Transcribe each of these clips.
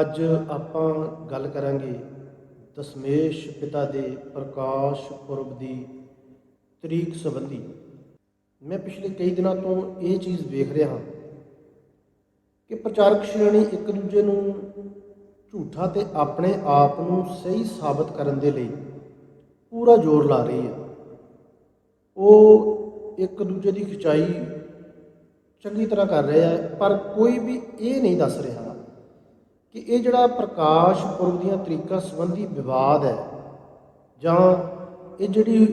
ਅੱਜ ਆਪਾਂ ਗੱਲ ਕਰਾਂਗੇ ਦਸ਼ਮੇਸ਼ ਪਿਤਾ ਦੇ ਪ੍ਰਕਾਸ਼ ਪੁਰਬ ਦੀ ਤਰੀਕ ਸੰਬੰਧੀ। ਮੈਂ ਪਿਛਲੇ ਕਈ ਦਿਨਾਂ ਤੋਂ ਇਹ ਚੀਜ਼ ਵੇਖ ਰਿਹਾ ਹਾਂ ਕਿ ਪ੍ਰਚਾਰਕ ਸ਼੍ਰੇਣੀ ਇੱਕ ਦੂਜੇ ਨੂੰ ਝੂਠਾ ਤੇ ਆਪਣੇ ਆਪ ਨੂੰ ਸਹੀ ਸਾਬਤ ਕਰਨ ਦੇ ਲਈ ਪੂਰਾ ਜ਼ੋਰ ਲਾ ਰਹੀ ਹੈ। ਉਹ ਇੱਕ ਦੂਜੇ ਦੀ ਖਿਚਾਈ ਚੰਗੀ ਤਰ੍ਹਾਂ ਕਰ ਰਿਹਾ ਹੈ, ਪਰ ਕੋਈ ਵੀ ਇਹ ਨਹੀਂ ਦੱਸ ਰਿਹਾ ਕਿ ਇਹ ਜਿਹੜਾ ਪ੍ਰਕਾਸ਼ ਪੁਰਬ ਦੀਆਂ ਤਰੀਕਾਂ ਸੰਬੰਧੀ ਵਿਵਾਦ ਹੈ, ਜਾਂ ਇਹ ਜਿਹੜੀ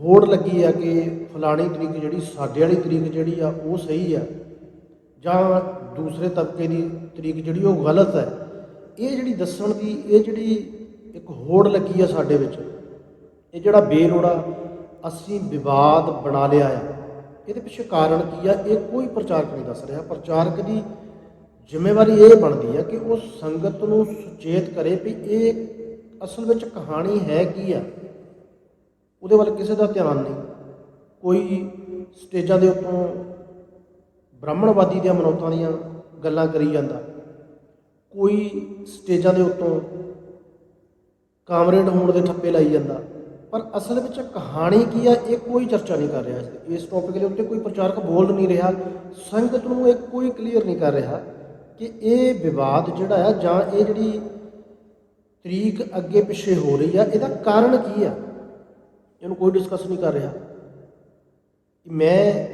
ਹੋੜ ਲੱਗੀ ਆ ਕਿ ਫਲਾਣੀ ਤਰੀਕ ਜਿਹੜੀ, ਸਾਡੇ ਵਾਲੀ ਤਰੀਕ ਜਿਹੜੀ ਆ, ਉਹ ਸਹੀ ਆ, ਜਾਂ ਦੂਸਰੇ ਤਬਕੇ ਦੀ ਤਰੀਕ ਜਿਹੜੀ, ਉਹ ਗਲਤ ਹੈ, ਇਹ ਜਿਹੜੀ ਦੱਸਣ ਦੀ, ਇਹ ਜਿਹੜੀ ਇੱਕ ਹੋੜ ਲੱਗੀ ਆ ਸਾਡੇ ਵਿੱਚ, ਇਹ ਜਿਹੜਾ ਬੇਲੋੜਾ ਅਸੀਂ ਵਿਵਾਦ ਬਣਾ ਲਿਆ ਆ, ਇਹਦੇ ਪਿੱਛੇ ਕਾਰਨ ਕੀ ਆ, ਇਹ ਕੋਈ ਪ੍ਰਚਾਰਕ ਨਹੀਂ ਦੱਸ ਰਿਹਾ। ਪ੍ਰਚਾਰਕ ਦੀ ਜ਼ਿੰਮੇਵਾਰੀ ਇਹ ਬਣਦੀ ਹੈ ਕਿ ਉਹ ਸੰਗਤ ਨੂੰ ਸੁਚੇਤ ਕਰੇ ਵੀ ਇਹ ਅਸਲ ਵਿੱਚ ਕਹਾਣੀ ਹੈ ਕੀ ਆ। ਉਹਦੇ ਵੱਲ ਕਿਸੇ ਦਾ ਧਿਆਨ ਨਹੀਂ। ਕੋਈ ਸਟੇਜਾਂ ਦੇ ਉੱਤੋਂ ਬ੍ਰਾਹਮਣਵਾਦੀ ਦੀਆਂ ਮਨੌਤਾਂ ਦੀਆਂ ਗੱਲਾਂ ਕਰੀ ਜਾਂਦਾ। ਕੋਈ ਸਟੇਜਾਂ ਦੇ ਉੱਤੋਂ ਕਾਮਰੇਡ ਹੋਣ ਦੇ ਠੱਪੇ ਲਾਈ ਜਾਂਦਾ। ਪਰ ਅਸਲ ਵਿੱਚ ਕਹਾਣੀ ਕੀ ਆ, ਇਹ ਕੋਈ ਚਰਚਾ ਨਹੀਂ ਕਰ ਰਿਹਾ। ਇਸ- ਇਸ ਟੌਪਿਕ ਦੇ ਉੱਤੇ ਕੋਈ ਪ੍ਰਚਾਰਕ ਬੋਲ ਨਹੀਂ ਰਿਹਾ। ਸੰਗਤ ਨੂੰ ਇਹ ਕੋਈ ਕਲੀਅਰ ਨਹੀਂ ਕਰ ਰਿਹਾ। ਕਿ ਇਹ ਵਿਵਾਦ ਜਿਹੜਾ ਆ ਜਾਂ ਇਹ ਜਿਹੜੀ ਤਰੀਕ ਅੱਗੇ ਪਿੱਛੇ ਹੋ ਰਹੀ ਆ, ਇਹਦਾ ਕਾਰਨ ਕੀ ਆ? ਇਹਨੂੰ ਕੋਈ ਡਿਸਕਸ ਨਹੀਂ ਕਰ ਰਿਹਾ। ਮੈਂ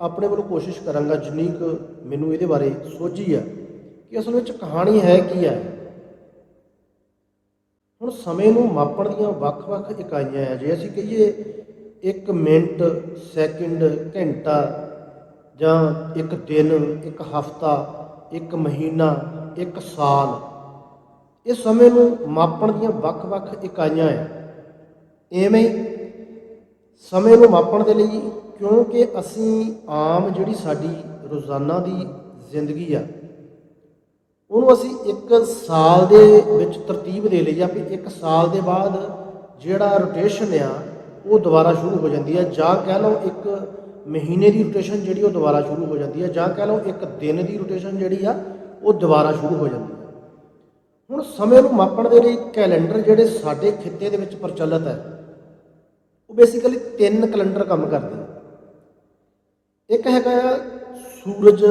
ਆਪਣੇ ਵੱਲੋਂ ਕੋਸ਼ਿਸ਼ ਕਰਾਂਗਾ ਜਿੰਨੀ ਕੁ ਮੈਨੂੰ ਇਹਦੇ ਬਾਰੇ ਸੋਝੀ ਆ ਕਿ ਅਸਲ ਵਿੱਚ ਕਹਾਣੀ ਹੈ ਕੀ ਹੈ ਹੁਣ ਸਮੇਂ ਨੂੰ ਮਾਪਣ ਦੀਆਂ ਵੱਖ-ਵੱਖ ਇਕਾਈਆਂ ਆ ਜੇ ਅਸੀਂ ਕਹੀਏ 1 ਮਿੰਟ, ਸੈਕਿੰਡ, ਘੰਟਾ ਜਾਂ ਇੱਕ ਦਿਨ, ਇੱਕ ਹਫ਼ਤਾ ਇੱਕ ਮਹੀਨਾ, ਇੱਕ ਸਾਲ। ਇਹ ਸਮੇਂ ਨੂੰ ਮਾਪਣ ਦੀਆਂ ਵੱਖ-ਵੱਖ ਇਕਾਈਆਂ ਹੈ ਐਵੇਂ ਸਮੇਂ ਨੂੰ ਮਾਪਣ ਦੇ ਲਈ ਕਿਉਂਕਿ ਅਸੀਂ ਆਮ ਜਿਹੜੀ ਸਾਡੀ ਰੋਜ਼ਾਨਾ ਦੀ ਜ਼ਿੰਦਗੀ ਆ, ਉਹਨੂੰ ਅਸੀਂ ਇੱਕ ਸਾਲ ਦੇ ਵਿੱਚ ਤਰਤੀਬ ਦੇ ਲਈ ਜਾਂ ਫਿਰ ਇੱਕ ਸਾਲ ਦੇ ਬਾਅਦ ਜਿਹੜਾ ਰੋਟੇਸ਼ਨ ਆ, ਉਹ ਦੁਬਾਰਾ ਸ਼ੁਰੂ ਹੋ ਜਾਂਦੀ ਹੈ ਜਾਂ ਕਹਿ ਲਓ ਇੱਕ ਮਹੀਨੇ ਦੀ ਰੋਟੇਸ਼ਨ ਜਿਹੜੀ ਉਹ ਦੁਬਾਰਾ ਸ਼ੁਰੂ ਹੋ ਜਾਂਦੀ ਹੈ, ਜਾਂ ਕਹਿ ਲਓ ਇੱਕ ਦਿਨ ਦੀ ਰੋਟੇਸ਼ਨ ਜਿਹੜੀ ਆ, ਉਹ ਦੁਬਾਰਾ ਸ਼ੁਰੂ ਹੋ ਜਾਂਦੀ ਹੈ। ਹੁਣ ਸਮੇਂ ਨੂੰ ਮਾਪਣ ਦੇ ਲਈ ਕੈਲੰਡਰ ਜਿਹੜੇ ਸਾਡੇ ਖਿੱਤੇ ਦੇ ਵਿੱਚ ਪ੍ਰਚਲਿਤ ਹੈ, ਉਹ ਬੇਸਿਕਲੀ ਤਿੰਨ ਕੈਲੰਡਰ ਕੰਮ ਕਰਦੇ ਆ ਇੱਕ ਹੈਗਾ ਆ ਸੂਰਜ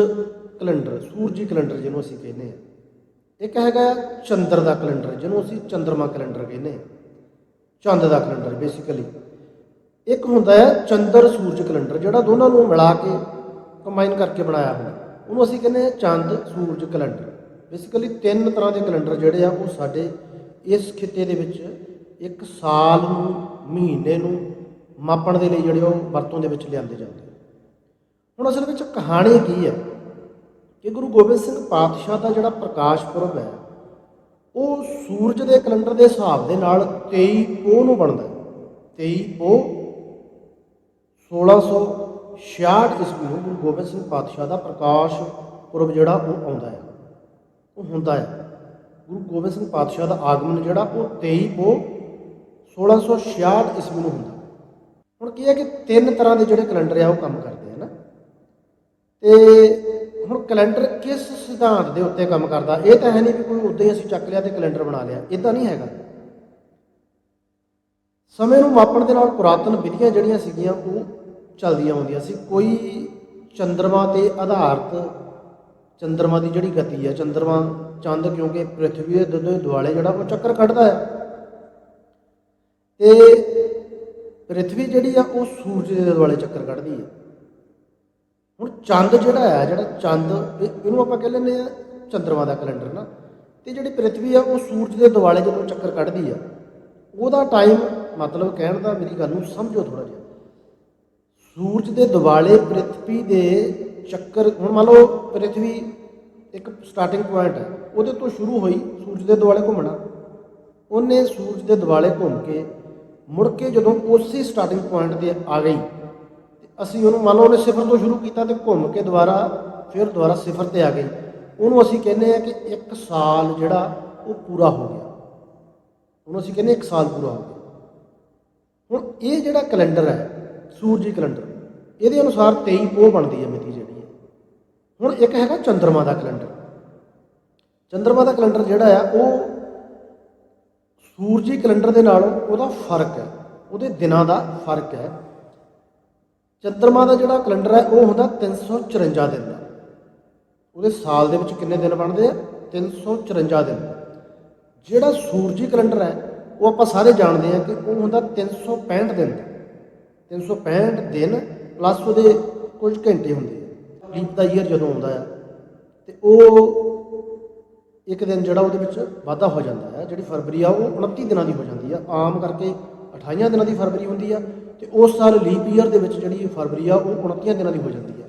ਕੈਲੰਡਰ ਸੂਰਜੀ ਕੈਲੰਡਰ ਜਿਹਨੂੰ ਅਸੀਂ ਕਹਿੰਦੇ ਆ ਇੱਕ ਹੈਗਾ ਚੰਦਰ ਦਾ ਕੈਲੰਡਰ ਜਿਹਨੂੰ ਅਸੀਂ ਚੰਦਰਮਾ ਕੈਲੰਡਰ ਕਹਿੰਦੇ ਆ ਚੰਦ ਦਾ ਕੈਲੰਡਰ ਬੇਸਿਕਲੀ ਇੱਕ ਹੁੰਦਾ ਹੈ ਚੰਦਰ ਸੂਰਜ ਕੈਲੰਡਰ, ਜਿਹੜਾ ਦੋਨਾਂ ਨੂੰ ਮਿਲਾ ਕੇ ਕੰਬਾਈਨ ਕਰਕੇ ਬਣਾਇਆ ਹੁੰਦਾ ਉਹਨੂੰ ਅਸੀਂ ਕਹਿੰਦੇ ਹਾਂ ਚੰਦ ਸੂਰਜ ਕੈਲੰਡਰ। ਬੇਸਿਕਲੀ ਤਿੰਨ ਤਰ੍ਹਾਂ ਦੇ ਕੈਲੰਡਰ ਜਿਹੜੇ ਆ, ਉਹ ਸਾਡੇ ਇਸ ਖਿੱਤੇ ਦੇ ਵਿੱਚ ਇੱਕ ਸਾਲ ਨੂੰ, ਮਹੀਨੇ ਨੂੰ ਮਾਪਣ ਦੇ ਲਈ ਜਿਹੜੇ ਉਹ ਵਰਤੋਂ ਦੇ ਵਿੱਚ ਲਿਆਂਦੇ ਜਾਂਦੇ ਹੁਣ ਅਸਲ ਵਿੱਚ ਕਹਾਣੀ ਕੀ ਹੈ ਕਿ ਗੁਰੂ ਗੋਬਿੰਦ ਸਿੰਘ ਪਾਤਸ਼ਾਹ ਦਾ ਜਿਹੜਾ ਪ੍ਰਕਾਸ਼ ਪੁਰਬ ਹੈ, ਉਹ ਸੂਰਜ ਦੇ ਕੈਲੰਡਰ ਦੇ ਹਿਸਾਬ ਦੇ ਨਾਲ 23 ਪੋਹ ਨੂੰ ਬਣਦਾ ਹੈ। 23 ਪੋਹ 1666 ਈਸਵੀ ਨੂੰ ਗੁਰੂ ਗੋਬਿੰਦ ਸਿੰਘ ਪਾਤਸ਼ਾਹ ਦਾ ਪ੍ਰਕਾਸ਼ ਪੁਰਬ ਜਿਹੜਾ ਉਹ ਆਉਂਦਾ ਹੈ ਉਹ ਹੁੰਦਾ ਹੈ ਗੁਰੂ ਗੋਬਿੰਦ ਸਿੰਘ ਪਾਤਸ਼ਾਹ ਦਾ ਆਗਮਨ ਜਿਹੜਾ ਉਹ 23 ਪੋਹ 1666 ਈਸਵੀ ਨੂੰ ਹੁੰਦਾ। ਹੁਣ ਕੀ ਹੈ ਕਿ ਤਿੰਨ ਤਰ੍ਹਾਂ ਦੇ ਜਿਹੜੇ ਕੈਲੰਡਰ ਆ ਉਹ ਕੰਮ ਕਰਦੇ ਆ ਨਾ। ਤੇ ਹੁਣ ਕੈਲੰਡਰ ਕਿਸ ਸਿਧਾਂਤ ਦੇ ਉੱਤੇ ਕੰਮ ਕਰਦਾ? ਇਹ ਤਾਂ ਹੈ ਨਹੀਂ ਵੀ ਕੋਈ ਉਦਾਂ ਹੀ ਅਸੀਂ ਚੱਕ ਲਿਆ ਤੇ ਕੈਲੰਡਰ ਬਣਾ ਲਿਆ। ਇਦਾਂ ਨਹੀਂ ਹੈਗਾ। ਸਮੇਂ ਨੂੰ ਮਾਪਣ ਦੇ ਨਾਲ ਪੁਰਾਤਨ ਵਿਧੀਆਂ ਜਿਹੜੀਆਂ ਸੀਗੀਆਂ, ਉਹ ਚੱਲਦੀਆਂ ਹੁੰਦੀਆਂ ਸੀ। ਕੋਈ ਚੰਦਰਮਾ ਤੇ ਆਧਾਰਿਤ ਚੰਦਰਮਾ ਦੀ ਜਿਹੜੀ ਗਤੀ ਹੈ, ਚੰਦਰਮਾ, ਚੰਦ ਕਿਉਂਕਿ ਪ੍ਰithvi ਦੇ ਦੁੱਧ ਦੁਆਲੇ ਜਿਹੜਾ ਉਹ ਚੱਕਰ ਕੱਢਦਾ ਹੈ। ਤੇ ਪ੍ਰithvi ਜਿਹੜੀ ਆ, ਉਹ ਸੂਰਜ ਦੇ ਦੁਆਲੇ ਚੱਕਰ ਕੱਢਦੀ ਹੈ। ਹੁਣ ਚੰਦ ਜਿਹੜਾ ਹੈ ਜਿਹੜਾ ਚੰਦ, ਇਹ- ਇਹਨੂੰ ਆਪਾਂ ਕਹਿ ਲੈਂਦੇ ਆ ਚੰਦਰਮਾ ਦਾ ਕੈਲੰਡਰ ਨਾ। ਤੇ ਜਿਹੜੀ ਪ੍ਰithvi ਆ, ਉਹ ਸੂਰਜ ਦੇ ਦੁਆਲੇ ਜਦੋਂ ਚੱਕਰ ਕੱਢਦੀ ਆ, ਉਹਦਾ ਟਾਈਮ ਮਤਲਬ ਕਹਿਣ ਦਾ ਮੇਰੀ ਗੱਲ ਨੂੰ ਸਮਝੋ ਥੋੜਾ ਜਿਹਾ। ਸੂਰਜ ਦੇ ਦੁਆਲੇ ਪ੍ਰithvi ਦੇ ਚੱਕਰ, ਹੁਣ ਮੰਨ ਲਓ ਪ੍ਰithvi ਇੱਕ ਸਟਾਰਟਿੰਗ ਪੁਆਇੰਟ ਹੈ, ਉਹਦੇ ਤੋਂ ਸ਼ੁਰੂ ਹੋਈ ਸੂਰਜ ਦੇ ਦੁਆਲੇ ਘੁੰਮਣਾ। ਉਹਨੇ ਸੂਰਜ ਦੇ ਦੁਆਲੇ ਘੁੰਮ ਕੇ ਮੁੜ ਕੇ ਜਦੋਂ ਉਸੇ ਸਟਾਰਟਿੰਗ ਪੁਆਇੰਟ ਤੇ ਆ ਗਈ ਅਸੀਂ ਉਹਨੂੰ ਮੰਨ ਲਓ ਉਹਨੇ ਸਿਫਰ ਤੋਂ ਸ਼ੁਰੂ ਕੀਤਾ ਤੇ ਘੁੰਮ ਕੇ ਦੁਬਾਰਾ ਫਿਰ ਦੁਬਾਰਾ ਸਿਫਰ ਤੇ ਆ ਗਈ। ਉਹਨੂੰ ਅਸੀਂ ਕਹਿੰਦੇ ਆ ਕਿ ਇੱਕ ਸਾਲ ਜਿਹੜਾ ਉਹ ਪੂਰਾ ਹੋ ਗਿਆ। ਉਹਨੂੰ ਅਸੀਂ ਕਹਿੰਦੇ ਇੱਕ ਸਾਲ ਪੂਰਾ ਹੋ ਗਿਆ। ਹੁਣ ਇਹ ਜਿਹੜਾ ਕੈਲੰਡਰ ਹੈ, ਸੂਰਜੀ ਕੈਲੰਡਰ, ਇਹਦੇ ਅਨੁਸਾਰ 23 ਪੋਹ ਬਣਦੀ ਹੈ ਮਿਤੀ ਜਿਹੜੀ ਹੈ। ਹੁਣ ਇੱਕ ਹੈਗਾ ਚੰਦਰਮਾ ਦਾ ਕੈਲੰਡਰ। ਚੰਦਰਮਾ ਦਾ ਕੈਲੰਡਰ ਜਿਹੜਾ ਆ, ਉਹ ਸੂਰਜੀ ਕੈਲੰਡਰ ਦੇ ਨਾਲੋਂ ਉਹਦਾ ਫ਼ਰਕ ਹੈ, ਉਹਦੇ ਦਿਨਾਂ ਦਾ ਫ਼ਰਕ ਹੈ। ਚੰਦਰਮਾ ਦਾ ਜਿਹੜਾ ਕੈਲੰਡਰ ਹੈ, ਉਹ ਹੁੰਦਾ 354 ਦਿਨ ਦਾ। ਉਹਦੇ ਸਾਲ ਦੇ ਵਿੱਚ ਕਿੰਨੇ ਦਿਨ ਬਣਦੇ ਆ? 354 ਦਿਨ। ਜਿਹੜਾ ਸੂਰਜੀ ਕੈਲੰਡਰ ਹੈ ਉਹ ਆਪਾਂ ਸਾਰੇ ਜਾਣਦੇ ਹਾਂ ਕਿ ਉਹ ਹੁੰਦਾ 365 ਦਿਨ ਦਾ। 365 ਦਿਨ ਪਲੱਸ ਉਹਦੇ ਕੁਝ ਘੰਟੇ ਹੁੰਦੇ ਆ। ਲੀਪ ਦਾ ਈਅਰ ਜਦੋਂ ਆਉਂਦਾ ਆ, ਤੇ ਉਹ ਇੱਕ ਦਿਨ ਜਿਹੜਾ ਉਹਦੇ ਵਿੱਚ ਵਾਧਾ ਹੋ ਜਾਂਦਾ ਹੈ ਜਿਹੜੀ ਫਰਵਰੀ ਆ, ਉਹ 29 ਦਿਨਾਂ ਦੀ ਹੋ ਜਾਂਦੀ ਆ। ਆਮ ਕਰਕੇ 28 ਦਿਨਾਂ ਦੀ ਫਰਵਰੀ ਹੁੰਦੀ ਆ ਤੇ ਉਸ ਸਾਲ ਲੀਪ ਈਅਰ ਦੇ ਵਿੱਚ ਜਿਹੜੀ ਫਰਵਰੀ ਆ, ਉਹ 29 ਦਿਨਾਂ ਦੀ ਹੋ ਜਾਂਦੀ ਆ।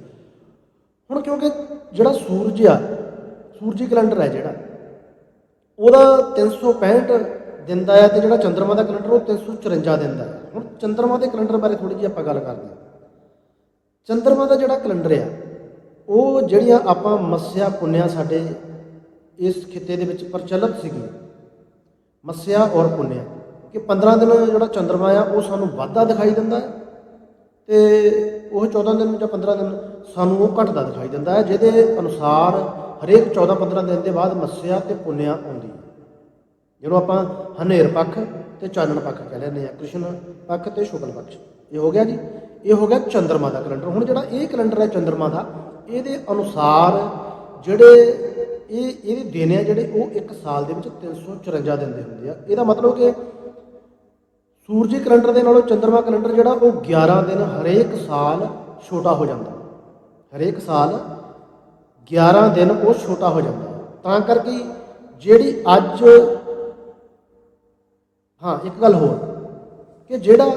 ਹੁਣ ਕਿਉਂਕਿ ਜਿਹੜਾ ਸੂਰਜ ਆ, ਸੂਰਜੀ ਕੈਲੰਡਰ ਹੈ ਜਿਹੜਾ, ਉਹਦਾ 365 ਦਿਨ ਦਾ ਹੈ ਤੇ ਜਿਹੜਾ ਚੰਦਰਮਾ ਦਾ ਕੈਲੰਡਰ ਉਹ 354 ਦਿਨ ਦਾ ਹੈ। ਹੁਣ ਚੰਦਰਮਾ ਦੇ ਕੈਲੰਡਰ ਬਾਰੇ ਥੋੜੀ ਜਿਹੀ ਆਪਾਂ ਗੱਲ ਕਰਦੇ ਹਾਂ। ਚੰਦਰਮਾ ਦਾ ਜਿਹੜਾ ਕੈਲੰਡਰ ਆ, ਉਹ ਜਿਹੜੀਆਂ ਆਪਾਂ ਮੱਸਿਆ, ਪੁੰਨਿਆ ਸਾਡੇ ਇਸ ਖਿੱਤੇ ਦੇ ਵਿੱਚ ਪ੍ਰਚਲਿਤ ਸੀਗੀ ਮੱਸਿਆ ਔਰ ਪੁੰਨਿਆ, ਕਿ 15 ਦਿਨ ਜਿਹੜਾ ਚੰਦਰਮਾ ਆ, ਉਹ ਸਾਨੂੰ ਵਾਧਾ ਦਿਖਾਈ ਦਿੰਦਾ ਹੈ ਤੇ ਉਹ 14 ਦਿਨ ਜਾਂ 15 ਦਿਨ ਸਾਨੂੰ ਉਹ ਘਟਦਾ ਦਿਖਾਈ ਦਿੰਦਾ ਹੈ, ਜਿਹਦੇ ਅਨੁਸਾਰ ਹਰੇਕ 14 15 ਦਿਨ ਦੇ ਬਾਅਦ ਮੱਸਿਆ ਤੇ ਪੁੰਨਿਆ ਆਉਂਦੀ ਹੈ। ਜਿਹਨੂੰ ਆਪਾਂ ਹਨੇਰ ਪੱਖ ਤੇ ਚਾਨਣ ਪੱਖ ਕਹਿ ਲੈਂਦੇ ਆ ਕ੍ਰਿਸ਼ਨ ਪੱਖ ਤੇ ਸ਼ੁਕਲ ਪੱਖ। ਇਹ ਹੋ ਗਿਆ ਜੀ। ਇਹ ਹੋ ਗਿਆ ਚੰਦਰਮਾ ਦਾ ਕੈਲੰਡਰ ਹੁਣ ਜਿਹੜਾ ਇਹ ਕੈਲੰਡਰ ਹੈ ਚੰਦਰਮਾ ਦਾ, ਇਹਦੇ ਅਨੁਸਾਰ ਜਿਹੜੇ ਇਹ, ਇਹਦੇ ਦਿਨ ਆ ਜਿਹੜੇ ਉਹ ਇੱਕ ਸਾਲ ਦੇ ਵਿੱਚ 354 ਦਿਨ ਦੇ ਹੁੰਦੇ ਆ। ਇਹਦਾ ਮਤਲਬ ਕਿ ਸੂਰਜੀ ਕੈਲੰਡਰ ਦੇ ਨਾਲੋਂ ਚੰਦਰਮਾ ਕੈਲੰਡਰ ਜਿਹੜਾ ਉਹ 11 ਦਿਨ ਹਰੇਕ ਸਾਲ ਛੋਟਾ ਹੋ ਜਾਂਦਾ। ਹਰੇਕ ਸਾਲ 11 ਦਿਨ ਉਹ ਛੋਟਾ ਹੋ ਜਾਂਦਾ। ਤਾਂ ਕਰਕੇ ਜਿਹੜੀ ਅੱਜ ਹਾਂ, ਇੱਕ ਗੱਲ ਹੋਰ, ਕਿ ਜਿਹੜਾ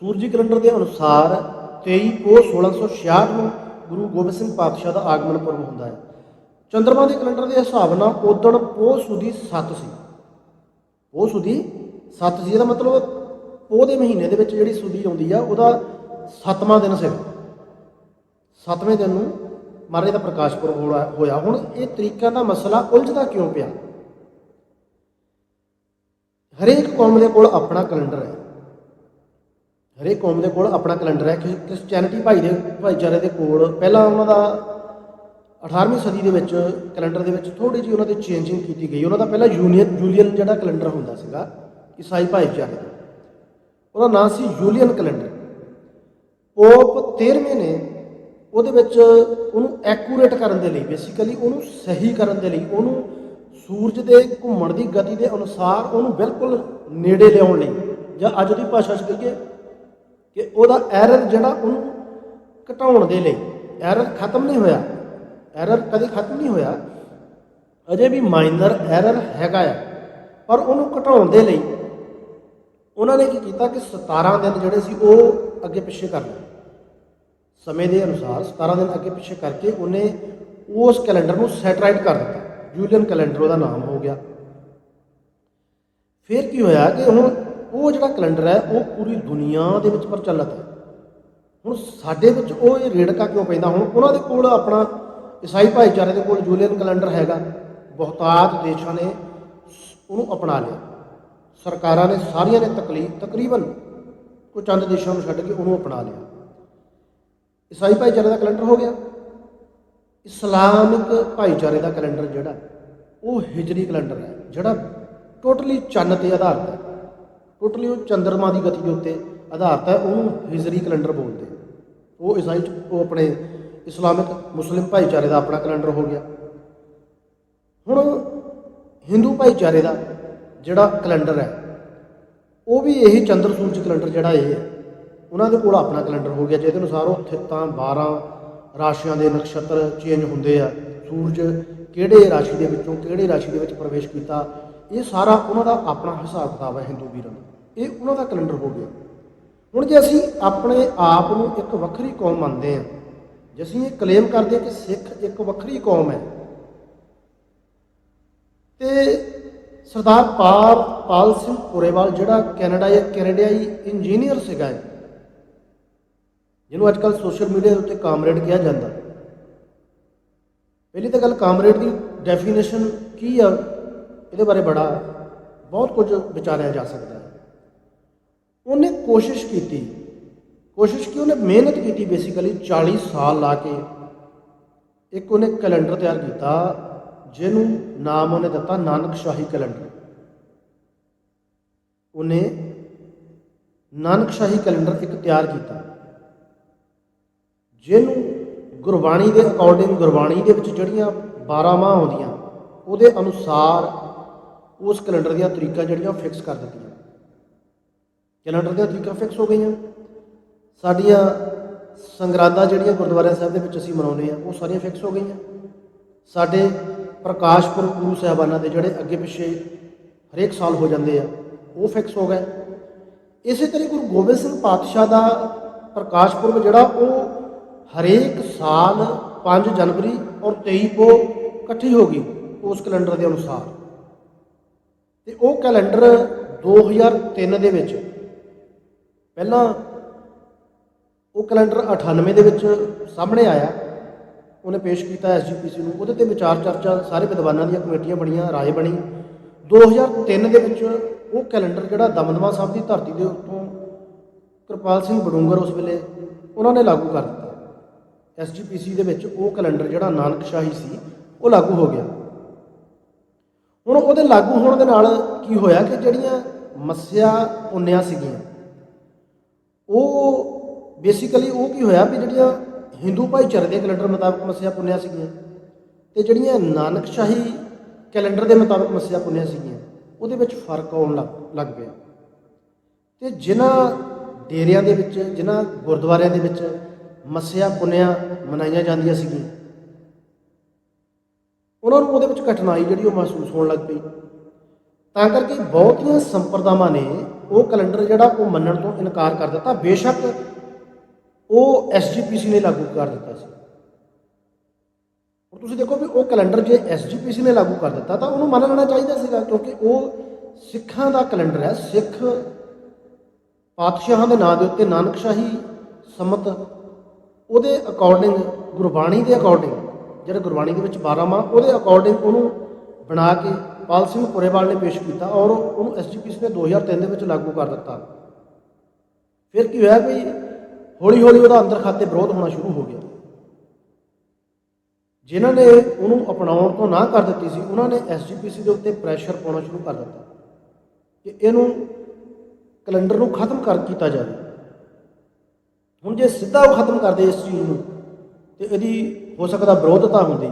ਸੂਰਜੀ ਕੈਲੰਡਰ ਦੇ ਅਨੁਸਾਰ 23 ਪੋਹ 1666 ਨੂੰ ਗੁਰੂ ਗੋਬਿੰਦ ਸਿੰਘ ਪਾਤਸ਼ਾਹ ਦਾ ਆਗਮਨ ਪੁਰਬ ਹੁੰਦਾ ਹੈ। ਚੰਦਰਮਾ ਦੇ ਕੈਲੰਡਰ ਦੇ ਹਿਸਾਬ ਨਾਲ ਉਦਣ ਪੋਹ ਸੁਦੀ 7 ਸੀ। ਪੋਹ ਸੁਦੀ 7 ਸੀ, ਇਹਦਾ ਮਤਲਬ ਪੋਹ ਦੇ ਮਹੀਨੇ ਦੇ ਵਿੱਚ ਜਿਹੜੀ ਸੁਦੀ ਆਉਂਦੀ ਆ, ਉਹਦਾ 7ਵਾਂ ਦਿਨ ਸੀ 7ਵੇਂ ਦਿਨ ਨੂੰ ਮਹਾਰਾਜ ਦਾ ਪ੍ਰਕਾਸ਼ ਪੁਰਬ ਹੋਇਆ- ਹੋਇਆ। ਹੁਣ ਇਹ ਤਰੀਕਾਂ ਦਾ ਮਸਲਾ ਉਲਝਦਾ ਕਿਉਂ ਪਿਆ? ਹਰੇਕ ਕੌਮ ਦੇ ਕੋਲ ਆਪਣਾ ਕੈਲੰਡਰ ਹੈ। ਹਰੇਕ ਕੌਮ ਦੇ ਕੋਲ ਆਪਣਾ ਕੈਲੰਡਰ ਹੈ ਕਿ ਕ੍ਰਿਸਚੀਅਨਿਟੀ ਭਾਈ ਦੇ, ਭਾਈਚਾਰੇ ਦੇ ਕੋਲ ਪਹਿਲਾਂ ਉਹਨਾਂ ਦਾ 18ਵੀਂ ਸਦੀ ਦੇ ਵਿੱਚ ਕੈਲੰਡਰ ਦੇ ਵਿੱਚ ਥੋੜੀ ਜਿਹੀ ਉਹਨਾਂ ਦੀ ਚੇਂਜਿੰਗ ਕੀਤੀ ਗਈ। ਉਹਨਾਂ ਦਾ ਪਹਿਲਾਂ ਯੂਨੀਅਨ ਜੂਲੀਅਨ ਜਿਹੜਾ ਕੈਲੰਡਰ ਹੁੰਦਾ ਸੀਗਾ, ਈਸਾਈ ਭਾਈਚਾਰੇ ਦਾ। ਉਹਦਾ ਨਾਮ ਸੀ ਯੂਲੀਅਨ ਕੈਲੰਡਰ ਪੋਪ 13ਵੇਂ ਨੇ। ਉਹਦੇ ਵਿੱਚ ਉਹਨੂੰ ਐਕੂਰੇਟ ਕਰਨ ਦੇ ਲਈ ਬੇਸਿਕਲੀ ਉਹਨੂੰ ਸਹੀ ਕਰਨ ਦੇ ਲਈ, ਉਹਨੂੰ ਸੂਰਜ ਦੇ ਘੁੰਮਣ ਦੀ ਗਤੀ ਦੇ ਅਨੁਸਾਰ ਉਹਨੂੰ ਬਿਲਕੁਲ ਨੇੜੇ ਲਿਆਉਣ ਲਈ। ਜਾਂ ਅੱਜ ਦੀ ਭਾਸ਼ਾ 'ਚ ਕਹੀਏ ਕਿ ਉਹਦਾ ਐਰਰ ਜਿਹੜਾ ਉਹਨੂੰ ਘਟਾਉਣ ਦੇ ਲਈ। ਐਰਰ ਖਤਮ ਨਹੀਂ ਹੋਇਆ। ਐਰਰ ਕਦੇ ਖਤਮ ਨਹੀਂ ਹੋਇਆ। ਅਜੇ ਵੀ ਮਾਈਨਰ ਐਰਰ ਹੈਗਾ ਆ। ਪਰ ਉਹਨੂੰ ਘਟਾਉਣ ਦੇ ਲਈ ਉਹਨਾਂ ਨੇ ਕੀ ਕੀਤਾ ਕਿ 17 ਦਿਨ ਜਿਹੜੇ ਸੀ ਉਹ ਅੱਗੇ ਪਿੱਛੇ ਕਰ ਲਏ। ਸਮੇਂ ਦੇ ਅਨੁਸਾਰ 17 ਦਿਨ ਅੱਗੇ ਪਿੱਛੇ ਕਰਕੇ ਉਹਨੇ ਉਸ ਕੈਲੰਡਰ ਨੂੰ ਸੈਟਰਾਈਟ ਕਰ ਦਿੱਤਾ। ਜੂਲੀਅਨ ਕੈਲੰਡਰ ਉਹਦਾ ਨਾਮ ਹੋ ਗਿਆ। ਫਿਰ ਕੀ ਹੋਇਆ ਕਿ ਹੁਣ ਉਹ ਜਿਹੜਾ ਕੈਲੰਡਰ ਹੈ, ਉਹ ਪੂਰੀ ਦੁਨੀਆ ਦੇ ਵਿੱਚ ਪ੍ਰਚਲਿਤ ਹੈ। ਹੁਣ ਸਾਡੇ ਵਿੱਚ ਉਹ ਇਹ ਰੇੜਕਾ ਕਿਉਂ ਪੈਂਦਾ? ਹੁਣ ਉਹਨਾਂ ਦੇ ਕੋਲ ਆਪਣਾ ਈਸਾਈ ਭਾਈਚਾਰੇ ਦੇ ਕੋਲ ਜੂਲੀਅਨ ਕੈਲੰਡਰ ਹੈਗਾ। ਬਹੁਤਾਤ ਦੇਸ਼ਾਂ ਨੇ ਉਹਨੂੰ ਅਪਣਾ ਲਿਆ। ਸਰਕਾਰਾਂ ਨੇ ਸਾਰੀਆਂ ਨੇ ਤਕਲੀਫ ਤਕਰੀਬਨ ਕੋਈ ਚੰਦ ਦੇਸ਼ਾਂ ਨੂੰ ਛੱਡ ਕੇ ਉਹਨੂੰ ਅਪਣਾ ਲਿਆ। ਈਸਾਈ ਭਾਈਚਾਰੇ ਦਾ ਕੈਲੰਡਰ ਹੋ ਗਿਆ। ਇਸਲਾਮਿਕ ਭਾਈਚਾਰੇ ਦਾ ਕੈਲੰਡਰ ਜਿਹੜਾ, ਉਹ ਹਿਜਰੀ ਕੈਲੰਡਰ ਹੈ, ਜਿਹੜਾ ਟੋਟਲੀ ਚੰਨ ਤੇ ਆਧਾਰਿਤ ਹੈ। ਟੋਟਲੀ ਉਹ ਚੰਦਰਮਾ ਦੀ ਗਤੀ ਦੇ ਉੱਤੇ ਆਧਾਰਿਤ ਹੈ, ਉਹਨੂੰ ਹਿਜਰੀ ਕੈਲੰਡਰ ਬੋਲਦੇ ਉਹ ਈਸਾਈ ਉਹ ਆਪਣੇ ਇਸਲਾਮਿਕ ਮੁਸਲਿਮ ਭਾਈਚਾਰੇ ਦਾ ਆਪਣਾ ਕੈਲੰਡਰ ਹੋ ਗਿਆ। ਹੁਣ ਹਿੰਦੂ ਭਾਈਚਾਰੇ ਦਾ ਜਿਹੜਾ ਕੈਲੰਡਰ ਹੈ, ਉਹ ਵੀ ਇਹੀ ਚੰਦਰ ਸੂਰਜ ਕੈਲੰਡਰ ਜਿਹੜਾ ਇਹ ਹੈ। ਉਹਨਾਂ ਦੇ ਕੋਲ ਆਪਣਾ ਕੈਲੰਡਰ ਹੋ ਗਿਆ, ਜਿਹਦੇ ਅਨੁਸਾਰ ਉਹ ਥਿੱਤਾਂ 12 ਰਾਸ਼ੀਆਂ ਦੇ ਨਕਸ਼ਤਰ ਚੇਂਜ ਹੁੰਦੇ ਆ। ਸੂਰਜ ਕਿਹੜੇ ਰਾਸ਼ੀ ਦੇ ਵਿੱਚੋਂ ਕਿਹੜੇ ਰਾਸ਼ੀ ਦੇ ਵਿੱਚ ਪ੍ਰਵੇਸ਼ ਕੀਤਾ ਇਹ ਸਾਰਾ ਉਹਨਾਂ ਦਾ ਆਪਣਾ ਹਿਸਾਬ ਕਿਤਾਬ ਹੈ ਹਿੰਦੂ ਵੀਰਾਂ ਦਾ। ਇਹ ਉਹਨਾਂ ਦਾ ਕੈਲੰਡਰ ਹੋ ਗਿਆ। ਹੁਣ ਜੇ ਅਸੀਂ ਆਪਣੇ ਆਪ ਨੂੰ ਇੱਕ ਵੱਖਰੀ ਕੌਮ ਮੰਨਦੇ ਹਾਂ ਜੇ ਅਸੀਂ ਇਹ ਕਲੇਮ ਕਰਦੇ ਹਾਂ ਕਿ ਸਿੱਖ ਇੱਕ ਵੱਖਰੀ ਕੌਮ ਹੈ ਤੇ ਸਰਦਾਰ ਪਾਲ ਪਾਲ ਸਿੰਘ ਪੁਰੇਵਾਲ ਜਿਹੜਾ ਕੈਨੇਡਾ ਜਾਂ ਕੈਨੇਡਾਈ ਇੰਜੀਨੀਅਰ ਸੀਗਾ ਇਹ, ਜਿਹਨੂੰ ਅੱਜ ਕੱਲ੍ਹ ਸੋਸ਼ਲ ਮੀਡੀਆ ਦੇ ਉੱਤੇ ਕਾਮਰੇਡ ਕਿਹਾ ਜਾਂਦਾ। ਪਹਿਲੀ ਤਾਂ ਗੱਲ ਕਾਮਰੇਡ ਦੀ ਡੈਫੀਨੇਸ਼ਨ ਕੀ ਆ, ਇਹਦੇ ਬਾਰੇ ਬੜਾ ਬਹੁਤ ਕੁਝ ਵਿਚਾਰਿਆ ਜਾ ਸਕਦਾ ਹੈ। ਉਹਨੇ ਕੋਸ਼ਿਸ਼ ਕੀਤੀ, ਕੋਸ਼ਿਸ਼ ਕੀ ਉਹਨੇ ਮਿਹਨਤ ਕੀਤੀ ਬੇਸਿਕਲੀ 40 ਸਾਲ ਲਾ ਕੇ। ਇੱਕ ਉਹਨੇ ਕੈਲੰਡਰ ਤਿਆਰ ਕੀਤਾ, ਜਿਹਨੂੰ ਨਾਮ ਉਹਨੇ ਦਿੱਤਾ ਨਾਨਕ ਸ਼ਾਹੀ ਕੈਲੰਡਰ ਉਹਨੇ ਨਾਨਕ ਸ਼ਾਹੀ ਕੈਲੰਡਰ ਇੱਕ ਤਿਆਰ ਕੀਤਾ। ਜਿਹਨੂੰ ਗੁਰਬਾਣੀ ਦੇ ਅਕੋਰਡਿੰਗ ਗੁਰਬਾਣੀ ਦੇ ਵਿੱਚ ਜਿਹੜੀਆਂ 12 ਮਾਹ ਆਉਂਦੀਆਂ, ਉਹਦੇ ਅਨੁਸਾਰ ਉਸ ਕੈਲੰਡਰ ਦੀਆਂ ਤਰੀਕਾਂ ਜਿਹੜੀਆਂ ਫਿਕਸ ਕਰ ਦਿੱਤੀਆਂ। ਕੈਲੰਡਰ ਦੀਆਂ ਤਰੀਕਾਂ ਫਿਕਸ ਹੋ ਗਈਆਂ। ਸਾਡੀਆਂ ਸੰਗਰਾਂਦਾਂ ਜਿਹੜੀਆਂ ਗੁਰਦੁਆਰਾ ਸਾਹਿਬ ਦੇ ਵਿੱਚ ਅਸੀਂ ਮਨਾਉਂਦੇ ਆ ਉਹ ਸਾਰੀਆਂ ਫਿਕਸ ਹੋ ਗਈਆਂ। ਸਾਡੇ ਪ੍ਰਕਾਸ਼ ਪੁਰਬ ਗੁਰੂ ਸਾਹਿਬਾਨਾਂ ਦੇ ਜਿਹੜੇ ਅੱਗੇ ਪਿੱਛੇ ਹਰੇਕ ਸਾਲ ਹੋ ਜਾਂਦੇ ਆ, ਉਹ ਫਿਕਸ ਹੋ ਗਏ। ਇਸੇ ਤਰ੍ਹਾਂ ਗੁਰੂ ਗੋਬਿੰਦ ਸਿੰਘ ਪਾਤਸ਼ਾਹ ਦਾ ਪ੍ਰਕਾਸ਼ ਪੁਰਬ ਜਿਹੜਾ, ਉਹ ਹਰੇਕ ਸਾਲ 5 ਜਨਵਰੀ ਔਰ 23 ਕੋ ਇਕੱਠੀ ਹੋ ਗਈ ਉਸ ਕੈਲੰਡਰ ਦੇ ਅਨੁਸਾਰ। ਤੇ ਉਹ ਕੈਲੰਡਰ 2003 ਦੇ ਵਿੱਚ, ਪਹਿਲਾਂ ਉਹ ਕੈਲੰਡਰ 98 ਦੇ ਵਿੱਚ ਸਾਹਮਣੇ ਆਇਆ। ਉਹਨੇ ਪੇਸ਼ ਕੀਤਾ ਐਸਜੀਪੀਸੀ ਨੂੰ। ਉਹਦੇ ਤੇ ਵਿਚਾਰ ਚਰਚਾ ਸਾਰੇ ਵਿਦਵਾਨਾਂ ਦੀਆਂ ਕਮੇਟੀਆਂ ਬਣੀਆਂ, ਰਾਏ ਬਣੀ। 2003 ਦੇ ਵਿੱਚ ਉਹ ਕੈਲੰਡਰ ਜਿਹੜਾ ਦਮਦਮਾ ਸਾਹਿਬ ਦੀ ਧਰਤੀ ਦੇ ਉੱਤੋਂ ਕਿਰਪਾਲ ਸਿੰਘ ਬਡੂੰਗਰ ਉਸ ਵੇਲੇ ਉਹਨਾਂ ਨੇ ਲਾਗੂ ਕਰ ਦਿੱਤਾ। ਐਸਜੀਪੀਸੀ ਦੇ ਵਿੱਚ ਉਹ ਕੈਲੰਡਰ ਜਿਹੜਾ ਨਾਨਕਸ਼ਾਹੀ ਸੀ, ਉਹ ਲਾਗੂ ਹੋ ਗਿਆ। ਹੁਣ ਉਹਦੇ ਲਾਗੂ ਹੋਣ ਦੇ ਨਾਲ ਕੀ ਹੋਇਆ ਕਿ ਜਿਹੜੀਆਂ ਮੱਸਿਆ ਪੁੰਨਿਆ ਸੀਗੀਆਂ, ਉਹ ਬੇਸਿਕਲੀ ਉਹ ਕੀ ਹੋਇਆ ਵੀ ਜਿਹੜੀਆਂ ਹਿੰਦੂ ਭਾਈਚਾਰੇ ਦੇ ਕੈਲੰਡਰ ਮੁਤਾਬਕ ਮੱਸਿਆ ਪੁੰਨਿਆ ਸੀਗੀਆਂ ਤੇ ਜਿਹੜੀਆਂ ਨਾਨਕਸ਼ਾਹੀ ਕੈਲੰਡਰ ਦੇ ਮੁਤਾਬਕ ਮੱਸਿਆ ਪੁੰਨਿਆ ਸੀਗੀਆਂ, ਉਹਦੇ ਵਿੱਚ ਫ਼ਰਕ ਆਉਣ ਲੱਗ ਲੱਗ ਪਿਆ ਤੇ ਜਿਨ੍ਹਾਂ ਡੇਰਿਆਂ ਦੇ ਵਿੱਚ, ਜਿਨ੍ਹਾਂ ਗੁਰਦੁਆਰਿਆਂ ਦੇ ਵਿੱਚ ਮੱਸਿਆ ਪੁੰਨਿਆ ਮਨਾਈਆਂ ਜਾਂਦੀਆਂ ਸੀਗੀਆਂ। ਉਹਨਾਂ ਨੂੰ ਉਹਦੇ ਵਿੱਚ ਕਠਿਨਾਈ ਜਿਹੜੀ ਉਹ ਮਹਿਸੂਸ ਹੋਣ ਲੱਗ ਪਈ। ਤਾਂ ਕਰਕੇ ਬਹੁਤੀਆਂ ਸੰਪਰਦਾਵਾਂ ਨੇ ਉਹ ਕੈਲੰਡਰ ਜਿਹੜਾ ਉਹ ਮੰਨਣ ਤੋਂ ਇਨਕਾਰ ਕਰ ਦਿੱਤਾ। ਬੇਸ਼ੱਕ ਉਹ ਐਸਜੀਪੀਸੀ ਨੇ ਲਾਗੂ ਕਰ ਦਿੱਤਾ ਸੀ। ਹੁਣ ਤੁਸੀਂ ਦੇਖੋ ਵੀ ਉਹ ਕੈਲੰਡਰ ਜੇ ਐਸਜੀਪੀਸੀ ਨੇ ਲਾਗੂ ਕਰ ਦਿੱਤਾ ਤਾਂ ਉਹਨੂੰ ਮੰਨ ਲੈਣਾ ਚਾਹੀਦਾ ਸੀਗਾ ਕਿਉਂਕਿ ਉਹ ਸਿੱਖਾਂ ਦਾ ਕੈਲੰਡਰ ਹੈ। ਸਿੱਖ ਪਾਤਸ਼ਾਹਾਂ ਦੇ ਨਾਂ ਦੇ ਉੱਤੇ ਨਾਨਕਸ਼ਾਹੀ ਸਮਤ ਉਹਦੇ ਅਕੋਰਡਿੰਗ ਗੁਰਬਾਣੀ ਦੇ ਅਕੋਰਡਿੰਗ ਜਿਹੜਾ ਗੁਰਬਾਣੀ ਦੇ ਵਿੱਚ 12 ਮਾਹ, ਉਹਦੇ ਅਕੋਰਡਿੰਗ ਉਹਨੂੰ ਬਣਾ ਕੇ ਪਾਲ ਸਿੰਘ ਪੁਰੇਵਾਲ ਨੇ ਪੇਸ਼ ਕੀਤਾ ਔਰ ਉਹਨੂੰ ਐਸਜੀਪੀਸੀ ਨੇ 2003 ਦੇ ਵਿੱਚ ਲਾਗੂ ਕਰ ਦਿੱਤਾ। ਫਿਰ ਕੀ ਹੋਇਆ ਵੀ ਹੌਲੀ ਹੌਲੀ ਉਹਦਾ ਅੰਦਰ ਖਾਤੇ ਵਿਰੋਧ ਹੋਣਾ ਸ਼ੁਰੂ ਹੋ ਗਿਆ। ਜਿਨ੍ਹਾਂ ਨੇ ਉਹਨੂੰ ਅਪਣਾਉਣ ਤੋਂ ਨਾ ਕਰ ਦਿੱਤੀ ਸੀ, ਉਹਨਾਂ ਨੇ ਐਸਜੀਪੀਸੀ ਦੇ ਉੱਤੇ ਪ੍ਰੈਸ਼ਰ ਪਾਉਣਾ ਸ਼ੁਰੂ ਕਰ ਦਿੱਤਾ ਕਿ ਇਹਨੂੰ ਕੈਲੰਡਰ ਨੂੰ ਖਤਮ ਕਰ ਕੀਤਾ ਜਾਵੇ। ਹੁਣ ਜੇ ਸਿੱਧਾ ਉਹ ਖਤਮ ਕਰਦੇ ਇਸ ਚੀਜ਼ ਨੂੰ, ਤੇ ਇਹਦੀ ਹੋ ਸਕਦਾ ਵਿਰੋਧਤਾ ਹੁੰਦੀ।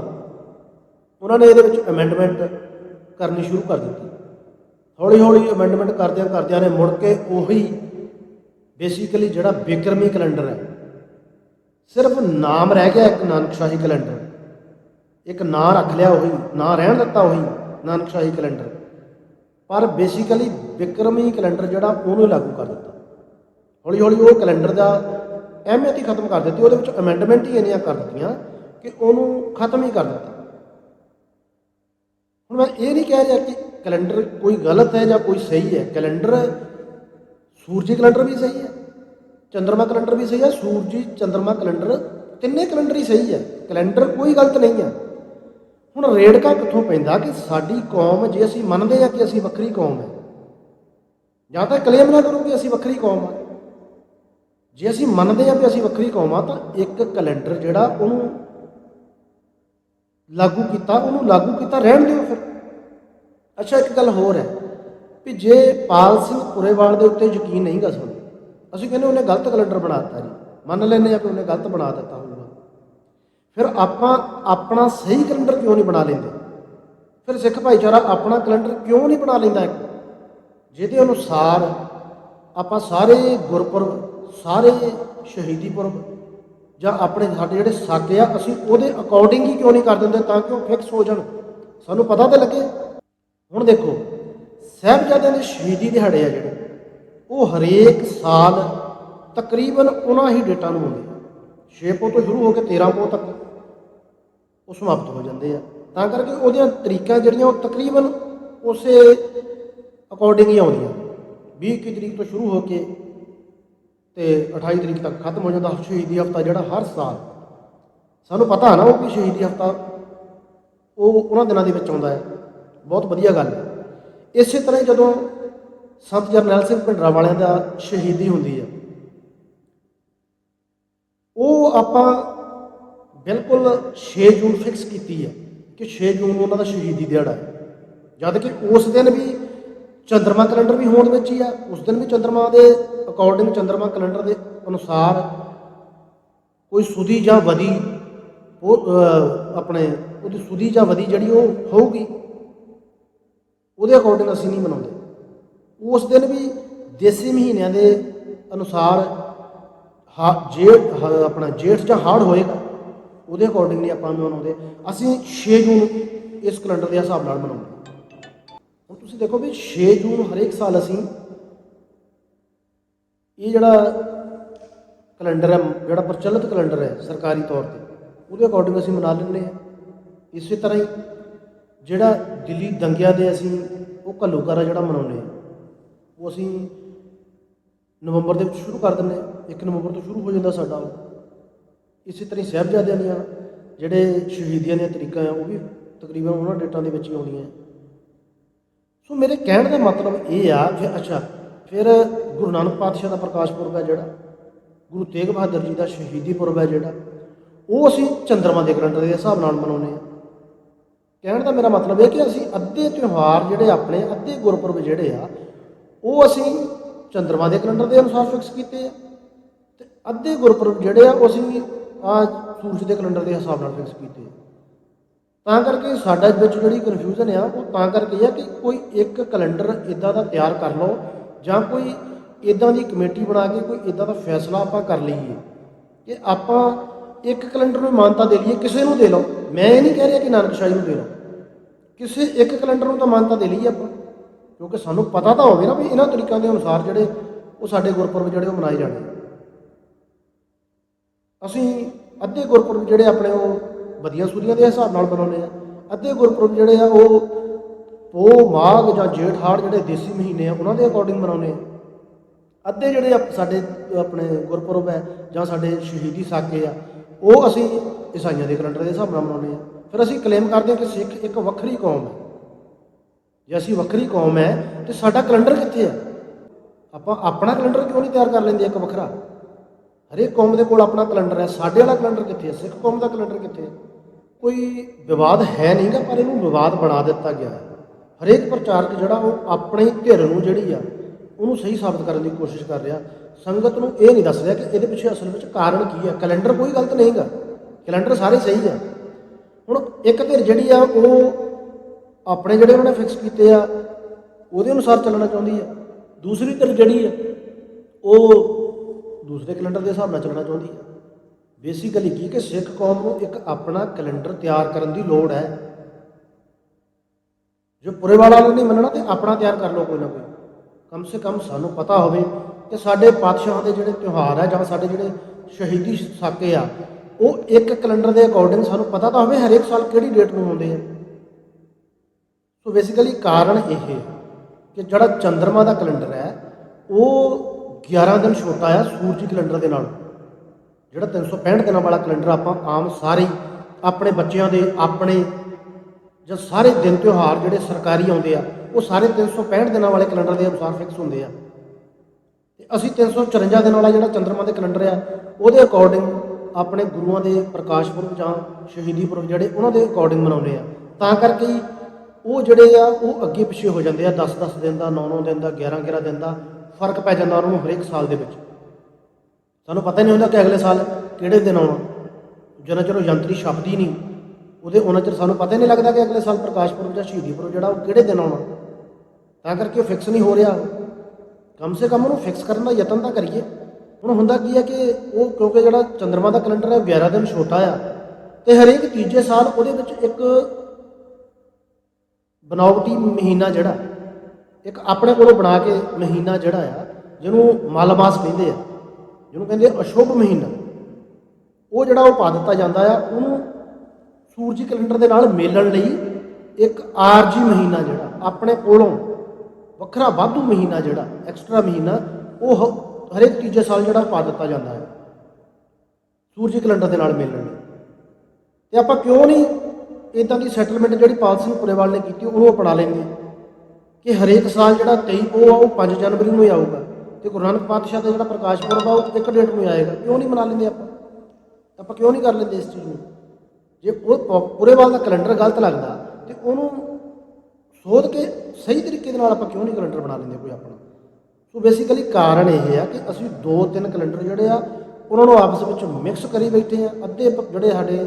ਉਹਨਾਂ ਨੇ ਇਹਦੇ ਵਿੱਚ ਅਮੈਂਡਮੈਂਟ ਕਰਨੀ ਸ਼ੁਰੂ ਕਰ ਦਿੱਤੀ। ਹੌਲੀ ਹੌਲੀ ਅਮੈਂਡਮੈਂਟ ਕਰਦਿਆਂ ਕਰਦਿਆਂ ਨੇ ਮੁੜ ਕੇ ਉਹੀ ਬੇਸਿਕਲੀ ਜਿਹੜਾ ਬਿਕਰਮੀ ਕੈਲੰਡਰ ਹੈ, ਸਿਰਫ ਨਾਮ ਰਹਿ ਗਿਆ ਇੱਕ ਨਾਨਕਸ਼ਾਹੀ ਕੈਲੰਡਰ ਇੱਕ ਨਾਂ ਰੱਖ ਲਿਆ ਉਹੀ, ਨਾਂ ਰਹਿਣ ਦਿੱਤਾ ਉਹੀ ਨਾਨਕਸ਼ਾਹੀ ਕੈਲੰਡਰ ਪਰ ਬੇਸਿਕਲੀ ਬਿਕਰਮੀ ਕੈਲੰਡਰ ਜਿਹੜਾ ਉਹਨੂੰ ਲਾਗੂ ਕਰ ਦਿੱਤਾ। ਹੌਲੀ ਹੌਲੀ ਉਹ ਕੈਲੰਡਰ ਦਾ ਅਹਿਮੀਅਤ ਹੀ ਖਤਮ ਕਰ ਦਿੱਤੀ, ਉਹਦੇ ਵਿੱਚ ਅਮੈਂਡਮੈਂਟ ਹੀ ਇੰਨੀਆਂ ਕਰ ਦਿੱਤੀਆਂ ਕਿ ਉਹਨੂੰ ਖਤਮ ਹੀ ਕਰ ਦਿੱਤਾ। ਹੁਣ ਮੈਂ ਇਹ ਨਹੀਂ ਕਹਿ ਰਿਹਾ ਕਿ ਕੈਲੰਡਰ ਕੋਈ ਗਲਤ ਹੈ ਜਾਂ ਕੋਈ ਸਹੀ ਹੈ। ਕੈਲੰਡਰ ਸੂਰਜੀ ਕੈਲੰਡਰ ਵੀ ਸਹੀ ਹੈ ਚੰ드ਰਮਾ ਕੈਲੰਡਰ ਵੀ ਸਹੀ ਹੈ, ਸੂਰਜੀ ਚੰ드ਰਮਾ ਕੈਲੰਡਰ ਤਿੰਨੇ ਕੈਲੰਡਰ ਹੀ ਸਹੀ ਹੈ। ਕੈਲੰਡਰ ਕੋਈ ਗਲਤ ਨਹੀਂ ਹੈ। ਹੁਣ ਰੇੜਕਾ ਕਿੱਥੋਂ ਪੈਂਦਾ ਕਿ ਸਾਡੀ ਕੌਮ ਜੇ ਅਸੀਂ ਮੰਨਦੇ ਹਾਂ ਕਿ ਅਸੀਂ ਵੱਖਰੀ ਕੌਮ ਹੈ, ਜਾਂ ਤਾਂ ਕਲੇਮ ਨਾ ਕਰੋ ਕਿ ਅਸੀਂ ਵੱਖਰੀ ਕੌਮ ਆ ਜੇ ਅਸੀਂ ਮੰਨਦੇ ਹਾਂ ਵੀ ਅਸੀਂ ਵੱਖਰੀ ਕੌਮ ਆ, ਤਾਂ ਇੱਕ ਕੈਲੰਡਰ ਜਿਹੜਾ ਉਹਨੂੰ ਲਾਗੂ ਕੀਤਾ, ਉਹਨੂੰ ਲਾਗੂ ਕੀਤਾ ਰਹਿਣ ਦਿਓ ਫਿਰ। ਅੱਛਾ, ਇੱਕ ਗੱਲ ਹੋਰ ਹੈ ਵੀ ਜੇ ਪਾਲ ਸਿੰਘ ਪੁਰੇਵਾਲ ਦੇ ਉੱਤੇ ਯਕੀਨ ਨਹੀਂ ਗਾ ਸਾਨੂੰ ਅਸੀਂ ਕਹਿੰਦੇ ਉਹਨੇ ਗਲਤ ਕੈਲੰਡਰ ਬਣਾਤਾ ਜੀ। ਮੰਨ ਲੈਂਦੇ ਆ ਕਿ ਉਹਨੇ ਗਲਤ ਬਣਾ ਦਿੱਤਾ ਹੋਊਗਾ। ਫਿਰ ਆਪਾਂ ਆਪਣਾ ਸਹੀ ਕੈਲੰਡਰ ਕਿਉਂ ਨਹੀਂ ਬਣਾ ਲੈਂਦੇ? ਫਿਰ ਸਿੱਖ ਭਾਈਚਾਰਾ ਆਪਣਾ ਕੈਲੰਡਰ ਕਿਉਂ ਨਹੀਂ ਬਣਾ ਲੈਂਦਾ ਇੱਕ? ਜਿਹਦੇ ਅਨੁਸਾਰ ਆਪਾਂ ਸਾਰੇ ਗੁਰਪੁਰਬ ਸਾਰੇ ਸ਼ਹੀਦੀ ਪੁਰਬ ਜਾਂ ਆਪਣੇ ਸਾਡੇ ਜਿਹੜੇ ਸਾਕੇ ਆ, ਅਸੀਂ ਉਹਦੇ ਅਕੋਰਡਿੰਗ ਹੀ ਕਿਉਂ ਨਹੀਂ ਕਰ ਦਿੰਦੇ ਤਾਂ ਕਿ ਉਹ ਫਿਕਸ ਹੋ ਜਾਣ? ਸਾਨੂੰ ਪਤਾ ਤਾਂ ਲੱਗੇ। ਹੁਣ ਦੇਖੋ, ਸਾਹਿਬਜ਼ਾਦਿਆਂ ਦੇ ਸ਼ਹੀਦੀ ਦਿਹਾੜੇ ਆ ਜਿਹੜੇ, ਉਹ ਹਰੇਕ ਸਾਲ ਤਕਰੀਬਨ ਉਹਨਾਂ ਹੀ ਡੇਟਾਂ ਨੂੰ ਹੁੰਦੇ 6 ਪੋ ਤੋਂ ਸ਼ੁਰੂ ਹੋ ਕੇ 13 ਪੋ ਤੱਕ ਉਹ ਸਮਾਪਤ ਹੋ ਜਾਂਦੇ ਆ। ਤਾਂ ਕਰਕੇ ਉਹਦੀਆਂ ਤਰੀਕਾਂ ਜਿਹੜੀਆਂ ਉਹ ਤਕਰੀਬਨ ਉਸੇ ਅਕੋਰਡਿੰਗ ਹੀ ਆਉਂਦੀਆਂ। 20 ਇੱਕੀ ਤਰੀਕ ਤੋਂ ਸ਼ੁਰੂ ਹੋ ਕੇ ਤੇ 28 ਤਰੀਕ ਤੱਕ ਖਤਮ ਹੋ ਜਾਂਦਾ ਸ਼ਹੀਦੀ ਹਫਤਾ ਜਿਹੜਾ ਹਰ ਸਾਲ। ਸਾਨੂੰ ਪਤਾ ਨਾ ਉਹ ਵੀ ਸ਼ਹੀਦੀ ਹਫਤਾ? ਉਹ ਉਹਨਾਂ ਦਿਨਾਂ ਦੇ ਵਿੱਚ ਆਉਂਦਾ ਹੈ। ਬਹੁਤ ਵਧੀਆ ਗੱਲ ਹੈ। ਇਸੇ ਤਰ੍ਹਾਂ ਜਦੋਂ ਸੰਤ ਜਰਨੈਲ ਸਿੰਘ ਭਿੰਡਰਾਂ ਵਾਲਿਆਂ ਦਾ ਸ਼ਹੀਦੀ ਹੁੰਦੀ ਹੈ, ਉਹ ਆਪਾਂ ਬਿਲਕੁਲ 6 ਜੂਨ ਫਿਕਸ ਕੀਤੀ ਹੈ ਕਿ 6 ਜੂਨ ਨੂੰ ਉਹਨਾਂ ਦਾ ਸ਼ਹੀਦੀ ਦਿਹਾੜਾ ਹੈ। ਜਦ ਕਿ ਉਸ ਦਿਨ ਵੀ ਚੰਦਰਮਾ ਕੈਲੰਡਰ ਵੀ ਹੋਂਦ ਵਿੱਚ ਹੀ ਆ, ਉਸ ਦਿਨ ਵੀ ਚੰਦਰਮਾ ਦੇ ਅਕੋਰਡਿੰਗ ਚੰਦਰਮਾ ਕੈਲੰਡਰ ਦੇ ਅਨੁਸਾਰ ਕੋਈ ਸੁਦੀ ਜਾਂ ਵਦੀ ਉਹ ਆਪਣੇ, ਉਹਦੀ ਸੁਦੀ ਜਾਂ ਵਦੀ ਜਿਹੜੀ ਉਹ ਹੋਊਗੀ, ਉਹਦੇ ਅਕੋਰਡਿੰਗ ਅਸੀਂ ਨਹੀਂ ਮਨਾਉਂਦੇ। ਉਸ ਦਿਨ ਵੀ ਦੇਸੀ ਮਹੀਨਿਆਂ ਦੇ ਅਨੁਸਾਰ ਹਾ, ਜੇਠ, ਹ- ਆਪਣਾ ਜੇਠ ਜਾਂ ਹਾੜ ਹੋਏਗਾ, ਉਹਦੇ ਅਕੋਰਡਿੰਗ ਨਹੀਂ ਆਪਾਂ ਮਨਾਉਂਦੇ। ਅਸੀਂ 6 ਜੂਨ ਇਸ ਕੈਲੰਡਰ ਦੇ ਹਿਸਾਬ ਨਾਲ ਮਨਾਉਂਦੇ। ਹੁਣ ਤੁਸੀਂ ਦੇਖੋ ਵੀ 6 ਜੂਨ ਹਰੇਕ ਸਾਲ ਅਸੀਂ ਇਹ ਜਿਹੜਾ ਕੈਲੰਡਰ ਹੈ, ਜਿਹੜਾ ਪ੍ਰਚਲਿਤ ਕੈਲੰਡਰ ਹੈ ਸਰਕਾਰੀ ਤੌਰ ਤੇ, ਉਹਦੇ ਅਕੋਰਡਿੰਗ ਅਸੀਂ ਮਨਾ ਲੈਂਦੇ ਹਾਂ। ਇਸੇ ਤਰ੍ਹਾਂ ਹੀ ਜਿਹੜਾ ਦਿੱਲੀ ਦੰਗਿਆਂ ਦੇ ਅਸੀਂ ਉਹ ਘੱਲੂਕਾਰਾ ਜਿਹੜਾ ਮਨਾਉਂਦੇ ਹਾਂ, ਉਹ ਅਸੀਂ ਨਵੰਬਰ ਦੇ ਵਿੱਚ ਸ਼ੁਰੂ ਕਰ ਦਿੰਦੇ ਹਾਂ। 1 ਨਵੰਬਰ ਤੋਂ ਸ਼ੁਰੂ ਹੋ ਜਾਂਦਾ ਸਾਡਾ ਉਹ। ਇਸੇ ਤਰ੍ਹਾਂ ਹੀ ਸਾਹਿਬਜ਼ਾਦਿਆਂ ਦੀਆਂ, ਜਿਹੜੇ ਸ਼ਹੀਦੀਆਂ ਦੀਆਂ ਤਰੀਕਾਂ ਆ, ਉਹ ਵੀ ਤਕਰੀਬਨ ਉਹਨਾਂ ਡੇਟਾਂ ਦੇ ਵਿੱਚ ਹੀ ਆਉਂਦੀਆਂ। ਸੋ ਮੇਰੇ ਕਹਿਣ ਦਾ ਮਤਲਬ ਇਹ ਆ ਕਿ ਅੱਛਾ, ਫਿਰ ਗੁਰੂ ਨਾਨਕ ਪਾਤਸ਼ਾਹ ਦਾ ਪ੍ਰਕਾਸ਼ ਪੁਰਬ ਹੈ ਜਿਹੜਾ, ਗੁਰੂ ਤੇਗ ਬਹਾਦਰ ਜੀ ਦਾ ਸ਼ਹੀਦੀ ਪੁਰਬ ਹੈ ਜਿਹੜਾ, ਉਹ ਅਸੀਂ ਚੰਦਰਮਾ ਦੇ ਕੈਲੰਡਰ ਦੇ ਹਿਸਾਬ ਨਾਲ ਮਨਾਉਂਦੇ ਹਾਂ। ਕਹਿਣ ਦਾ ਮੇਰਾ ਮਤਲਬ ਇਹ ਕਿ ਅਸੀਂ ਅੱਧੇ ਤਿਉਹਾਰ ਜਿਹੜੇ ਆਪਣੇ, ਅੱਧੇ ਗੁਰਪੁਰਬ ਜਿਹੜੇ ਆ, ਉਹ ਅਸੀਂ ਚੰਦਰਮਾ ਦੇ ਕੈਲੰਡਰ ਦੇ ਅਨੁਸਾਰ ਫਿਕਸ ਕੀਤੇ ਆ ਤੇ ਅੱਧੇ ਗੁਰਪੁਰਬ ਜਿਹੜੇ ਆ, ਉਹ ਅਸੀਂ ਆ ਸੂਰਜ ਦੇ ਕੈਲੰਡਰ ਦੇ ਹਿਸਾਬ ਨਾਲ ਫਿਕਸ ਕੀਤੇ ਤਾਂ ਕਰਕੇ ਸਾਡਾ ਵਿੱਚ ਜਿਹੜੀ ਕਨਫਿਊਜ਼ਨ ਆ, ਉਹ ਤਾਂ ਕਰਕੇ ਆ ਕਿ ਕੋਈ ਇੱਕ ਕੈਲੰਡਰ ਇਦਾਂ ਦਾ ਤਿਆਰ ਕਰ ਲਓ ਜਾਂ ਕੋਈ ਇਦਾਂ ਦੀ ਕਮੇਟੀ ਬਣਾ ਕੇ ਕੋਈ ਇਦਾਂ ਦਾ ਫੈਸਲਾ ਆਪਾਂ ਕਰ ਲਈਏ ਕਿ ਆਪਾਂ ਇੱਕ ਕੈਲੰਡਰ ਨੂੰ ਮਾਨਤਾ ਦੇ ਲਈਏ, ਕਿਸੇ ਨੂੰ ਦੇ ਲਓ। ਮੈਂ ਇਹ ਨਹੀਂ ਕਹਿ ਰਿਹਾ ਕਿ ਨਾਨਕਸ਼ਾਹੀ ਨੂੰ ਦੇ ਲਓ। ਕਿਸੇ ਇੱਕ ਕੈਲੰਡਰ ਨੂੰ ਤਾਂ ਮਾਨਤਾ ਦੇ ਲਈਏ ਆਪਾਂ, ਕਿਉਂਕਿ ਸਾਨੂੰ ਪਤਾ ਤਾਂ ਹੋਵੇ ਨਾ ਵੀ ਇਹਨਾਂ ਤਰੀਕਾਂ ਦੇ ਅਨੁਸਾਰ ਜਿਹੜੇ ਉਹ ਸਾਡੇ ਗੁਰਪੁਰਬ ਜਿਹੜੇ ਉਹ ਮਨਾਏ ਜਾਣੇ ਅਸੀਂ ਅੱਧੇ ਗੁਰਪੁਰਬ ਜਿਹੜੇ ਆਪਣੇ ਉਹ ਵਧੀਆ ਸੂਰੀਆਂ ਦੇ ਹਿਸਾਬ ਨਾਲ ਮਨਾਉਂਦੇ ਆ, ਅੱਧੇ ਗੁਰਪੁਰਬ ਜਿਹੜੇ ਆ ਉਹ ਪੋ ਮਾਘ ਜਾਂ ਜੇਠ ਹਾੜ ਜਿਹੜੇ ਦੇਸੀ ਮਹੀਨੇ ਆ, ਉਹਨਾਂ ਦੇ ਅਕੋਰਡਿੰਗ ਮਨਾਉਂਦੇ ਆ। ਅੱਧੇ ਜਿਹੜੇ ਆਪ- ਸਾਡੇ, ਆਪਣੇ ਗੁਰਪੁਰਬ ਹੈ ਜਾਂ ਸਾਡੇ ਸ਼ਹੀਦੀ ਸਾਕੇ ਆ, ਉਹ ਅਸੀਂ ਈਸਾਈਆਂ ਦੇ ਕੈਲੰਡਰ ਦੇ ਹਿਸਾਬ ਨਾਲ ਮਨਾਉਂਦੇ ਹਾਂ। ਫਿਰ ਅਸੀਂ ਕਲੇਮ ਕਰਦੇ ਹਾਂ ਕਿ ਸਿੱਖ ਇੱਕ ਵੱਖਰੀ ਕੌਮ ਹੈ। ਜੇ ਅਸੀਂ ਵੱਖਰੀ ਕੌਮ ਹੈ, ਤੇ ਸਾਡਾ ਕੈਲੰਡਰ ਕਿੱਥੇ ਹੈ? ਆਪਾਂ ਆਪਣਾ ਕੈਲੰਡਰ ਕਿਉਂ ਨਹੀਂ ਤਿਆਰ ਕਰ ਲੈਂਦੇ ਇੱਕ ਵੱਖਰਾ? ਹਰੇਕ ਕੌਮ ਦੇ ਕੋਲ ਆਪਣਾ ਕੈਲੰਡਰ ਹੈ, ਸਾਡੇ ਵਾਲਾ ਕੈਲੰਡਰ ਕਿੱਥੇ ਹੈ? ਸਿੱਖ ਕੌਮ ਦਾ ਕੈਲੰਡਰ ਕਿੱਥੇ ਹੈ? ਕੋਈ ਵਿਵਾਦ ਹੈ ਨਹੀਂਗਾ ਪਰ ਇਹਨੂੰ ਵਿਵਾਦ ਬਣਾ ਦਿੱਤਾ ਗਿਆ ਹੈ। ਹਰੇਕ ਪ੍ਰਚਾਰਕ ਜਿਹੜਾ ਉਹ ਆਪਣੀ ਧਿਰ ਨੂੰ ਜਿਹੜੀ ਆ ਉਹਨੂੰ ਸਹੀ ਸਾਬਤ ਕਰਨ ਦੀ ਕੋਸ਼ਿਸ਼ ਕਰ ਰਿਹਾ। ਸੰਗਤ ਨੂੰ ਇਹ ਨਹੀਂ ਦੱਸ ਰਿਹਾ ਕਿ ਇਹਦੇ ਪਿੱਛੇ ਅਸਲ ਵਿੱਚ ਕਾਰਨ ਕੀ ਹੈ ਕੈਲੰਡਰ ਕੋਈ ਗਲਤ ਨਹੀਂਗਾ ਕੈਲੰਡਰ ਸਾਰੇ ਸਹੀ ਆ। ਹੁਣ ਇੱਕ ਧਿਰ ਜਿਹੜੀ ਆ, ਉਹ ਆਪਣੇ ਜਿਹੜੇ ਉਹਨਾਂ ਨੇ ਫਿਕਸ ਕੀਤੇ ਆ, ਉਹਦੇ ਅਨੁਸਾਰ ਚੱਲਣਾ ਚਾਹੁੰਦੀ ਆ। ਦੂਸਰੀ ਧਿਰ ਜਿਹੜੀ ਆ, ਉਹ ਦੂਸਰੇ ਕੈਲੰਡਰ ਦੇ ਹਿਸਾਬ ਨਾਲ ਚੱਲਣਾ ਚਾਹੁੰਦੀ ਆ। ਬੇਸਿਕਲੀ ਕੀ ਕਿ ਸਿੱਖ ਕੌਮ ਨੂੰ ਇੱਕ ਆਪਣਾ ਕੈਲੰਡਰ ਤਿਆਰ ਕਰਨ ਦੀ ਲੋੜ ਹੈ। ਜੋ ਪੁਰੇ ਵਾਲਾ ਨੂੰ ਨਹੀਂ ਮੰਨਣਾ ਤੇ ਆਪਣਾ ਤਿਆਰ ਕਰ ਲਓ ਕੋਈ ਨਾ ਕੋਈ। ਕਮ ਸੇ ਕਮ ਸਾਨੂੰ ਪਤਾ ਹੋਵੇ ਕਿ ਸਾਡੇ ਪਾਤਸ਼ਾਹਾਂ ਦੇ ਜਿਹੜੇ ਤਿਉਹਾਰ ਆ ਜਾਂ ਸਾਡੇ ਜਿਹੜੇ ਸ਼ਹੀਦੀ ਸਾਕੇ ਆ, ਉਹ ਇੱਕ ਕੈਲੰਡਰ ਦੇ ਅਕੋਰਡਿੰਗ ਸਾਨੂੰ ਪਤਾ ਤਾਂ ਹੋਵੇ ਹਰੇਕ ਸਾਲ ਕਿਹੜੀ ਡੇਟ ਨੂੰ ਆਉਂਦੇ ਆ। ਸੋ ਬੇਸਿਕਲੀ ਕਾਰਨ ਇਹ ਹੈ ਕਿ ਜਿਹੜਾ ਚੰ드ਰਮਾ ਦਾ ਕੈਲੰਡਰ ਹੈ, ਉਹ 11 ਦਿਨ ਛੋਟਾ ਆ ਸੂਰਜੀ ਕੈਲੰਡਰ ਦੇ ਨਾਲ। ਜਿਹੜਾ 365 ਦਿਨਾਂ ਵਾਲਾ ਕੈਲੰਡਰ ਆਪਾਂ ਆਮ ਸਾਰੇ ਆਪਣੇ ਬੱਚਿਆਂ ਦੇ, ਆਪਣੇ ਜਾਂ ਸਾਰੇ ਦਿਨ ਤਿਉਹਾਰ ਜਿਹੜੇ ਸਰਕਾਰੀ ਆਉਂਦੇ ਆ ਉਹ ਸਾਰੇ 365 ਦਿਨਾਂ ਵਾਲੇ ਕੈਲੰਡਰ ਦੇ ਅਨੁਸਾਰ ਫਿਕਸ ਹੁੰਦੇ ਆ। ਤੇ ਅਸੀਂ 354 ਦਿਨ ਵਾਲਾ ਜਿਹੜਾ ਚੰ드ਰਮਾ ਦੇ ਕੈਲੰਡਰ ਆ, ਉਹਦੇ ਅਕੋਰਡਿੰਗ ਆਪਣੇ ਗੁਰੂਆਂ ਦੇ ਪ੍ਰਕਾਸ਼ ਪੁਰਬ ਜਾਂ ਸ਼ਹੀਦੀ ਪੁਰਬ ਜਿਹੜੇ ਉਹਨਾਂ ਦੇ ਅਕੋਰਡਿੰਗ ਮਨਾਉਂਦੇ ਆ। ਤਾਂ ਕਰਕੇ ਉਹ ਜਿਹੜੇ ਆ, ਉਹ ਅੱਗੇ ਪਿੱਛੇ ਹੋ ਜਾਂਦੇ ਆ। 10-10 ਦਿਨ ਦਾ 9-9 ਦਿਨ ਦਾ 11-11 ਦਿਨ ਦਾ ਫ਼ਰਕ ਪੈ ਜਾਂਦਾ ਉਹਨਾਂ ਨੂੰ ਹਰੇਕ ਸਾਲ ਦੇ ਵਿੱਚ। ਸਾਨੂੰ ਪਤਾ ਨਹੀਂ ਹੁੰਦਾ ਕਿ ਅਗਲੇ ਸਾਲ ਕਿਹੜੇ ਦਿਨ ਆਉਣਾ। ਜਿੰਨਾ ਚਿਰ ਉਹ ਯੰਤਰੀ ਛਪਦੀ ਨਹੀਂ, ਉਹਦੇ ਉਹਨਾਂ ਚਿਰ ਸਾਨੂੰ ਪਤਾ ਹੀ ਨਹੀਂ ਲੱਗਦਾ ਕਿ ਅਗਲੇ ਸਾਲ ਪ੍ਰਕਾਸ਼ ਪੁਰਬ ਜਾਂ ਸ਼ਹੀਦੀ ਪੁਰਬ ਜਿਹੜਾ, ਉਹ ਕਿਹੜੇ ਦਿਨ ਆਉਣਾ। ਤਾਂ ਕਰਕੇ ਉਹ ਫਿਕਸ ਨਹੀਂ ਹੋ ਰਿਹਾ। ਕਮ ਸੇ ਕਮ ਉਹਨੂੰ ਫਿਕਸ ਕਰਨ ਦਾ ਯਤਨ ਤਾਂ ਕਰੀਏ। ਹੁਣ ਹੁੰਦਾ ਕੀ ਹੈ ਕਿ ਉਹ ਕਿਉਂਕਿ ਜਿਹੜਾ ਚੰ드ਰਮਾ ਦਾ ਕੈਲੰਡਰ ਹੈ, ਉਹ 11 ਦਿਨ ਛੋਟਾ ਆ। ਤੇ ਹਰੇਕ ਤੀਜੇ ਸਾਲ ਉਹਦੇ ਵਿੱਚ ਇੱਕ ਬਨਾਵਟੀ ਮਹੀਨਾ ਜਿਹੜਾ, ਇੱਕ ਆਪਣੇ ਕੋਲੋਂ ਬਣਾ ਕੇ ਮਹੀਨਾ ਜਿਹੜਾ ਆ, ਜਿਹਨੂੰ ਮਾਲਮਾਸ ਕਹਿੰਦੇ ਆ। ਜਿਹਨੂੰ ਕਹਿੰਦੇ ਅਸ਼ੁਭ ਮਹੀਨਾ। ਉਹ ਜਿਹੜਾ ਉਹ ਪਾ ਦਿੱਤਾ ਜਾਂਦਾ ਆ, ਉਹਨੂੰ ਸੂਰਜੀ ਕੈਲੰਡਰ ਦੇ ਨਾਲ ਮੇਲਣ ਲਈ ਇੱਕ ਆਰਜੀ ਮਹੀਨਾ ਜਿਹੜਾ, ਆਪਣੇ ਕੋਲੋਂ ਵੱਖਰਾ ਵਾਧੂ ਮਹੀਨਾ ਜਿਹੜਾ ਐਕਸਟਰਾ ਮਹੀਨਾ, ਉਹ ਹ- ਹਰੇਕ ਤੀਜੇ ਸਾਲ ਜਿਹੜਾ ਪਾ ਦਿੱਤਾ ਜਾਂਦਾ ਹੈ। ਸੂਰਜੀ ਕੈਲੰਡਰ ਦੇ ਨਾਲ ਮਿਲਣ ਲਈ। ਤੇ ਆਪਾਂ ਕਿਉਂ ਨਹੀਂ ਇਦਾਂ ਦੀ ਸੈਟਲਮੈਂਟ ਜਿਹੜੀ ਪਾਲ ਸਿੰਘ ਪੁਰੇਵਾਲ ਨੇ ਕੀਤੀ, ਉਹਨੂੰ ਅਪਣਾ ਲੈਂਦੇ ਕਿ ਹਰੇਕ ਸਾਲ ਜਿਹੜਾ 23 ਉਹ ਆ, ਉਹ 5 ਜਨਵਰੀ ਨੂੰ ਹੀ ਆਊਗਾ। ਤੇ ਗੁਰੂ ਨਾਨਕ ਪਾਤਸ਼ਾਹ ਦਾ ਜਿਹੜਾ ਪ੍ਰਕਾਸ਼ ਪੁਰਬ ਆ, ਉਹ ਇੱਕ ਡੇਟ ਨੂੰ ਹੀ ਆਏਗਾ। ਕਿਉਂ ਨਹੀਂ ਮਨਾ ਲੈਂਦੇ ਆਪਾਂ? ਆਪਾਂ ਕਿਉਂ ਨਹੀਂ ਕਰ ਲੈਂਦੇ ਇਸ ਚੀਜ਼ ਨੂੰ? ਜੇ ਉਹ ਪ- ਪੂਰੇਵਾਲ ਦਾ ਕੈਲੰਡਰ ਗਲਤ ਲੱਗਦਾ, ਤੇ ਉਹਨੂੰ ਸੋਧ ਕੇ ਸਹੀ ਤਰੀਕੇ ਦੇ ਨਾਲ ਆਪਾਂ ਕਿਉਂ ਨਹੀਂ ਕੈਲੰਡਰ ਬਣਾ ਲੈਂਦੇ ਕੋਈ ਆਪਣਾ? ਸੋ ਬੇਸਿਕਲੀ ਕਾਰਨ ਇਹ ਆ ਕਿ ਅਸੀਂ ਦੋ ਤਿੰਨ ਕੈਲੰਡਰ ਜਿਹੜੇ ਆ, ਉਹਨਾਂ ਨੂੰ ਆਪਸ ਵਿੱਚ ਮਿਕਸ ਕਰੀ ਬੈਠੇ ਆ। ਅੱਧੇ ਜਿਹੜੇ ਸਾਡੇ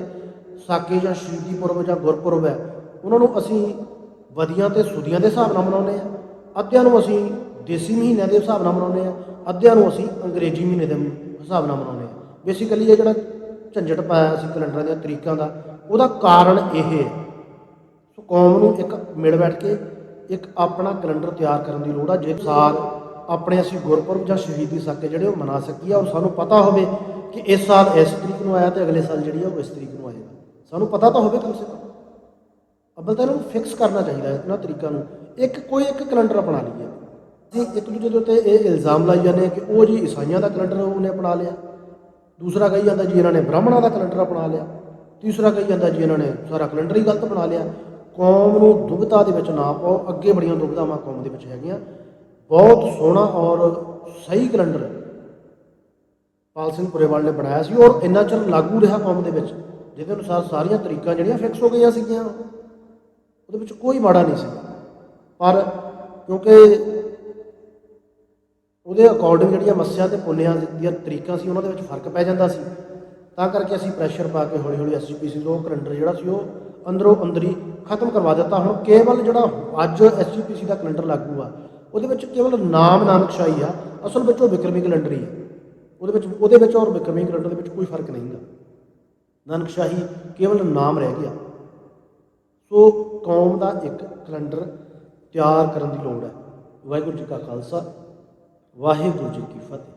ਸਾਕੇ ਜਾਂ ਸ਼ਹੀਦੀ ਪੁਰਬ ਜਾਂ ਗੁਰਪੁਰਬ ਹੈ, ਉਹਨਾਂ ਨੂੰ ਅਸੀਂ ਵਧੀਆਂ ਤੇ ਸੁਦੀਆਂ ਦੇ ਹਿਸਾਬ ਨਾਲ ਮਨਾਉਂਦੇ ਆ। ਅੱਧਿਆਂ ਨੂੰ ਅਸੀਂ ਦੇਸੀ ਮਹੀਨਿਆਂ ਦੇ ਹਿਸਾਬ ਨਾਲ ਮਨਾਉਂਦੇ ਆ। ਅੱਧਿਆਂ ਨੂੰ ਅਸੀਂ ਅੰਗਰੇਜ਼ੀ ਮਹੀਨੇ ਦੇ ਹਿਸਾਬ ਨਾਲ ਮਨਾਉਂਦੇ ਆ। ਬੇਸਿਕਲੀ ਇਹ ਜਿਹੜਾ ਝੰਜਟ ਪਾਇਆ ਅਸੀਂ ਕੈਲੰਡਰਾਂ ਦੀਆਂ ਤਰੀਕਾਂ ਦਾ, ਉਹਦਾ ਕਾਰਨ ਇਹ ਹੈ ਕੌਮ ਨੂੰ ਇੱਕ ਮਿਲ ਬੈਠ ਕੇ ਇੱਕ ਆਪਣਾ ਕੈਲੰਡਰ ਤਿਆਰ ਕਰਨ ਦੀ ਲੋੜ ਆ, ਜੇ ਸਾਲ ਆਪਣੇ ਅਸੀਂ ਗੁਰਪੁਰਬ ਜਾਂ ਸ਼ਹੀਦੀ ਸਾਕੇ ਜਿਹੜੇ ਉਹ ਮਨਾ ਸਕੀਏ ਔਰ ਸਾਨੂੰ ਪਤਾ ਹੋਵੇ ਕਿ ਇਸ ਸਾਲ ਇਸ ਤਰੀਕ ਨੂੰ ਆਇਆ ਤੇ ਅਗਲੇ ਸਾਲ ਜਿਹੜੀ ਆ ਉਹ ਇਸ ਤਰੀਕ ਨੂੰ ਆਏਗਾ। ਸਾਨੂੰ ਪਤਾ ਤਾਂ ਹੋਵੇ ਕਮ ਸੇ ਕਮ। ਅੱਬਲ ਤਾਂ ਇਹਨੂੰ ਫਿਕਸ ਕਰਨਾ ਚਾਹੀਦਾ ਹੈ ਇਹਨਾਂ ਤਰੀਕਾਂ ਨੂੰ। ਇੱਕ ਕੋਈ ਇੱਕ ਕੈਲੰਡਰ ਅਪਣਾ ਲਈਏ। ਅਸੀਂ ਇੱਕ ਦੂਜੇ ਦੇ ਉੱਤੇ ਇਹ ਇਲਜ਼ਾਮ ਲਾਈ ਜਾਂਦੇ ਆ ਕਿ ਉਹ ਜੀ ਈਸਾਈਆਂ ਦਾ ਕੈਲੰਡਰ ਉਹਨੇ ਅਪਣਾ ਲਿਆ। ਦੂਸਰਾ ਕਹੀ ਜਾਂਦਾ ਜੀ ਇਹਨਾਂ ਨੇ ਬ੍ਰਾਹਮਣਾਂ ਦਾ ਕੈਲੰਡਰ ਅਪਣਾ ਲਿਆ। ਤੀਸਰਾ ਕਹੀ ਜਾਂਦਾ ਜੀ ਇਹਨਾਂ ਨੇ ਸਾਰਾ ਕੈਲੰਡਰ ਹੀ ਗਲਤ ਬਣਾ ਲਿਆ। ਕੌਮ ਨੂੰ ਦੁਬਿਧਾ ਦੇ ਵਿੱਚ ਨਾ ਪਾਓ, ਅੱਗੇ ਬੜੀਆਂ ਦੁਬਿਧਾਵਾਂ ਕੌਮ ਦੇ ਵਿੱਚ ਹੈਗੀਆਂ। ਬਹੁਤ ਸੋਹਣਾ ਔਰ ਸਹੀ ਕੈਲੰਡਰ ਪਾਲ ਸਿੰਘ ਪੁਰੇਵਾਲ ਨੇ ਬਣਾਇਆ ਸੀ ਔਰ ਇੰਨਾ ਚਿਰ ਲਾਗੂ ਰਿਹਾ ਕੌਮ ਦੇ ਵਿੱਚ, ਜਿਹਦੇ ਅਨੁਸਾਰ ਸਾਰੀਆਂ ਤਰੀਕਾਂ ਜਿਹੜੀਆਂ ਫਿਕਸ ਹੋ ਗਈਆਂ ਸੀਗੀਆਂ। ਉਹਦੇ ਵਿੱਚ ਕੋਈ ਮਾੜਾ ਨਹੀਂ ਸੀ। ਪਰ ਕਿਉਂਕਿ ਉਹਦੇ ਅਕੋਰਡਿੰਗ ਜਿਹੜੀਆਂ ਮੱਸਿਆ ਤੇ ਪੁੰਨਿਆਂ ਦੀਆਂ ਤਰੀਕਾਂ ਸੀ, ਉਹਨਾਂ ਦੇ ਵਿੱਚ ਫ਼ਰਕ ਪੈ ਜਾਂਦਾ ਸੀ। ਤਾਂ ਕਰਕੇ ਅਸੀਂ ਪ੍ਰੈਸ਼ਰ ਪਾ ਕੇ ਹੌਲੀ ਹੌਲੀ ਐਸਜੀਪੀਸੀ ਦਾ ਉਹ ਕੈਲੰਡਰ ਜਿਹੜਾ ਸੀ ਉਹ ਅੰਦਰੋਂ ਅੰਦਰੀ ਖਤਮ ਕਰਵਾ ਦਿੱਤਾ। ਹੁਣ ਕੇਵਲ ਜਿਹੜਾ ਅੱਜ ਐਸਜੀਪੀਸੀ ਦਾ ਕੈਲੰਡਰ ਲਾਗੂ ਆ, ਉਹਦੇ ਵਿੱਚ ਕੇਵਲ ਨਾਮ ਨਾਨਕਸ਼ਾਹੀ ਆ, ਅਸਲ ਵਿੱਚ ਉਹ ਵਿਕਰਮੀ ਕੈਲੰਡਰ ਹੀ ਆ। ਉਹਦੇ ਵਿੱਚ ਉਹਦੇ ਵਿੱਚ ਔਰ ਵਿਕਰਮੀ ਕੈਲੰਡਰ ਦੇ ਵਿੱਚ ਕੋਈ ਫ਼ਰਕ ਨਹੀਂ ਗਾ ਨਾਨਕਸ਼ਾਹੀ ਕੇਵਲ ਨਾਮ ਰਹਿ ਗਿਆ। ਸੋ ਕੌਮ ਦਾ ਇੱਕ ਕੈਲੰਡਰ ਤਿਆਰ ਕਰਨ ਦੀ ਲੋੜ ਹੈ। ਵਾਹਿਗੁਰੂ ਜੀ ਕਾ ਖਾਲਸਾ, ਵਾਹਿਗੁਰੂ ਜੀ ਕੀ ਫਤਿਹ।